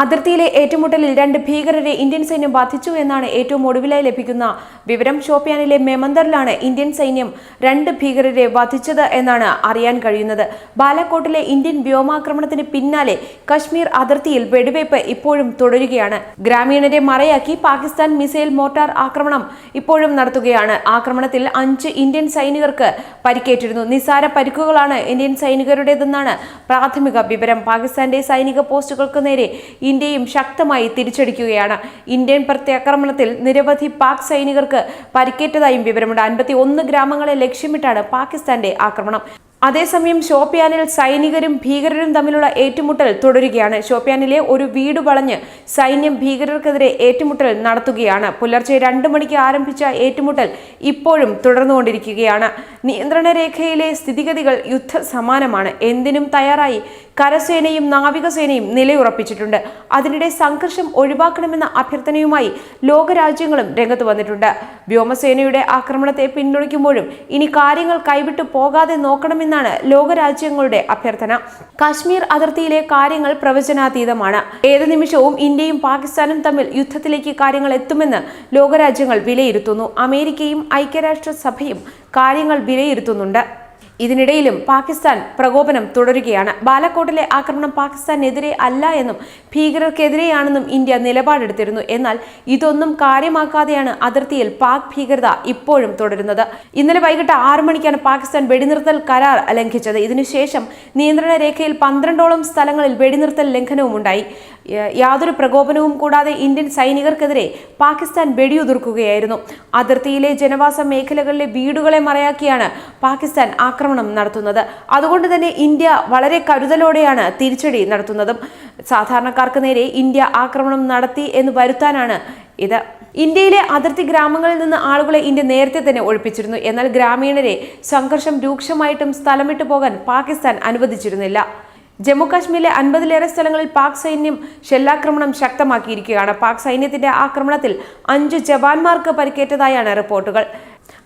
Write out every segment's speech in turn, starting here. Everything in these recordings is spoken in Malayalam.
അതിർത്തിയിലെ ഏറ്റുമുട്ടലിൽ രണ്ട് ഭീകരരെ ഇന്ത്യൻ സൈന്യം ബാധിച്ചു എന്നാണ് ഏറ്റവും ഒടുവിലായി ലഭിക്കുന്ന വിവരം. ഷോപ്പിയാനിലെ മെമന്തറിലാണ് ഇന്ത്യൻ സൈന്യം രണ്ട് ഭീകരരെ വധിച്ചത് എന്നാണ് അറിയാൻ കഴിയുന്നത്. ബാലാക്കോട്ടിലെ ഇന്ത്യൻ വ്യോമാക്രമണത്തിന് പിന്നാലെ കശ്മീർ അതിർത്തിയിൽ വെടിവയ്പ് ഇപ്പോഴും തുടരുകയാണ്. ഗ്രാമീണരെ മറയാക്കി പാകിസ്ഥാൻ മിസൈൽ മോർട്ടാർ ആക്രമണം ഇപ്പോഴും നടത്തുകയാണ്. ആക്രമണത്തിൽ അഞ്ച് ഇന്ത്യൻ സൈനികർക്ക് പരിക്കേറ്റിരുന്നു. നിസാര പരിക്കുകളാണ് ഇന്ത്യൻ സൈനികരുടേതെന്നാണ് പ്രാഥമിക വിവരം. പാകിസ്ഥാന്റെ സൈനിക പോസ്റ്റുകൾക്ക് നേരെ ഇന്ത്യയും ശക്തമായി തിരിച്ചടിക്കുകയാണ്. ഇന്ത്യൻ പ്രത്യാക്രമണത്തിൽ നിരവധി പാക് സൈനികർക്ക് പരിക്കേറ്റതായും വിവരമുണ്ട്. അൻപത്തി ഒന്ന് ഗ്രാമങ്ങളെ ലക്ഷ്യമിട്ടാണ് പാകിസ്ഥാന്റെ ആക്രമണം. അതേസമയം ഷോപ്പിയാനിൽ സൈനികരും ഭീകരരും തമ്മിലുള്ള ഏറ്റുമുട്ടൽ തുടരുകയാണ്. ഷോപ്പിയാനിലെ ഒരു വീട് വളഞ്ഞ് സൈന്യം ഭീകരർക്കെതിരെ ഏറ്റുമുട്ടൽ നടത്തുകയാണ്. പുലർച്ചെ രണ്ട് മണിക്ക് ആരംഭിച്ച ഏറ്റുമുട്ടൽ ഇപ്പോഴും തുടർന്നുകൊണ്ടിരിക്കുകയാണ്. നിയന്ത്രണ രേഖയിലെ സ്ഥിതിഗതികൾ യുദ്ധ സമാനമാണ് എന്തിനും തയ്യാറായി കരസേനയും നാവികസേനയും നിലയുറപ്പിച്ചിട്ടുണ്ട്. അതിനിടെ സംഘർഷം ഒഴിവാക്കണമെന്ന അഭ്യർത്ഥനയുമായി ലോകരാജ്യങ്ങളും രംഗത്ത് വന്നിട്ടുണ്ട്. വ്യോമസേനയുടെ ആക്രമണത്തെ പിന്തുണയ്ക്കുമ്പോഴും ഇനി കാര്യങ്ങൾ കൈവിട്ടു പോകാതെ നോക്കണമെന്നാണ് ലോകരാജ്യങ്ങളുടെ അഭ്യർത്ഥന. കാശ്മീർ അതിർത്തിയിലെ കാര്യങ്ങൾ പ്രവചനാതീതമാണ്. ഏത് നിമിഷവും ഇന്ത്യയും പാകിസ്ഥാനും തമ്മിൽ യുദ്ധത്തിലേക്ക് കാര്യങ്ങൾ എത്തുമെന്ന് ലോകരാജ്യങ്ങൾ വിലയിരുത്തുന്നു. അമേരിക്കയും ഐക്യരാഷ്ട്രസഭയും കാര്യങ്ങൾ വിലയിരുത്തുന്നുണ്ട്. ഇതിനിടയിലും പാകിസ്ഥാൻ പ്രകോപനം തുടരുകയാണ്. ബാലക്കോട്ടിലെ ആക്രമണം പാകിസ്ഥാനെതിരെ അല്ല എന്നും ഭീകരർക്കെതിരെയാണെന്നും ഇന്ത്യ നിലപാടെടുത്തിരുന്നു. എന്നാൽ ഇതൊന്നും കാര്യമാക്കാതെയാണ് അതിർത്തിയിൽ പാക് ഭീകരത ഇപ്പോഴും തുടരുന്നത്. ഇന്നലെ വൈകിട്ട് ആറു മണിക്കാണ് പാകിസ്ഥാൻ വെടിനിർത്തൽ കരാർ ലംഘിച്ചത്. ഇതിനുശേഷം നിയന്ത്രണ രേഖയിൽ പന്ത്രണ്ടോളം സ്ഥലങ്ങളിൽ വെടിനിർത്തൽ ലംഘനവും ഉണ്ടായി യാതൊരു പ്രകോപനവും കൂടാതെ ഇന്ത്യൻ സൈനികർക്കെതിരെ പാകിസ്ഥാൻ വെടിയുതിർക്കുകയായിരുന്നു. അതിർത്തിയിലെ ജനവാസ മേഖലകളിലെ വീടുകളെ മറയാക്കിയാണ് പാകിസ്ഥാൻ ആക്രമണം നടത്തുന്നത്. അതുകൊണ്ട് തന്നെ ഇന്ത്യ വളരെ കരുതലോടെയാണ് തിരിച്ചടി നടത്തുന്നതും. സാധാരണക്കാർക്ക് നേരെ ഇന്ത്യ ആക്രമണം നടത്തി എന്ന് വരുത്താനാണ് ഇത്. ഇന്ത്യയിലെ അതിർത്തി ഗ്രാമങ്ങളിൽ നിന്ന് ആളുകളെ ഇന്ത്യ നേരത്തെ തന്നെ ഒഴിപ്പിച്ചിരുന്നു. എന്നാൽ ഗ്രാമീണരെ സംഘർഷം രൂക്ഷമായിട്ടും സ്ഥലം വിട്ടു പോകാൻ പാകിസ്ഥാൻ അനുവദിച്ചിരുന്നില്ല. ജമ്മു കാശ്മീരിലെ അൻപതിലേറെ സ്ഥലങ്ങളിൽ പാക് സൈന്യം ഷെല്ലാക്രമണം ശക്തമാക്കിയിരിക്കുകയാണ്. പാക് സൈന്യത്തിന്റെ ആക്രമണത്തിൽ അഞ്ച് ജവാന്മാർക്ക് പരിക്കേറ്റതായാണ് റിപ്പോർട്ടുകൾ.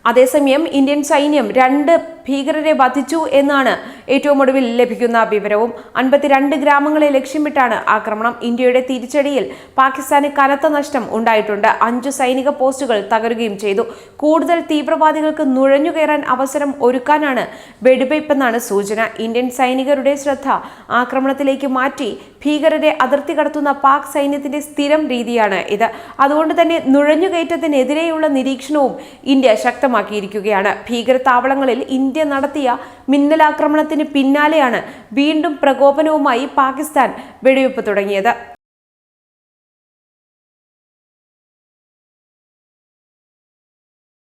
അതേസമയം ഇന്ത്യൻ സൈന്യം രണ്ട് ഭീകരരെ വധിച്ചു എന്നാണ് ഏറ്റവും ഒടുവിൽ ലഭിക്കുന്ന വിവരവും. അൻപത്തിരണ്ട് ഗ്രാമങ്ങളെ ലക്ഷ്യമിട്ടാണ് ആക്രമണം. ഇന്ത്യയുടെ തിരിച്ചടിയിൽ പാകിസ്ഥാന് കനത്ത നഷ്ടം ഉണ്ടായിട്ടുണ്ട്. അഞ്ച് സൈനിക പോസ്റ്റുകൾ തകരുകയും ചെയ്തു. കൂടുതൽ തീവ്രവാദികൾക്ക് നുഴഞ്ഞുകയറാൻ അവസരം ഒരുക്കാനാണ് വെടിവയ്പ്പെന്നാണ് സൂചന. ഇന്ത്യൻ സൈനികരുടെ ശ്രദ്ധ ആക്രമണത്തിലേക്ക് മാറ്റി ഭീകരരെ അതിർത്തി കടത്തുന്ന പാക് സൈന്യത്തിന്റെ സ്ഥിരം രീതിയാണ് ഇത്. അതുകൊണ്ട് തന്നെ നുഴഞ്ഞുകയറ്റത്തിനെതിരെയുള്ള നിരീക്ഷണവും ഇന്ത്യ ശക്തമാക്കിയിരിക്കുകയാണ്. ഭീകരതാവളങ്ങളിൽ ഇന്ത്യ നടത്തിയ മിന്നലാക്രമണത്തിന് പിന്നാലെയാണ് വീണ്ടും പ്രകോപനവുമായി പാകിസ്ഥാൻ വെടിവെപ്പ് തുടങ്ങിയത്.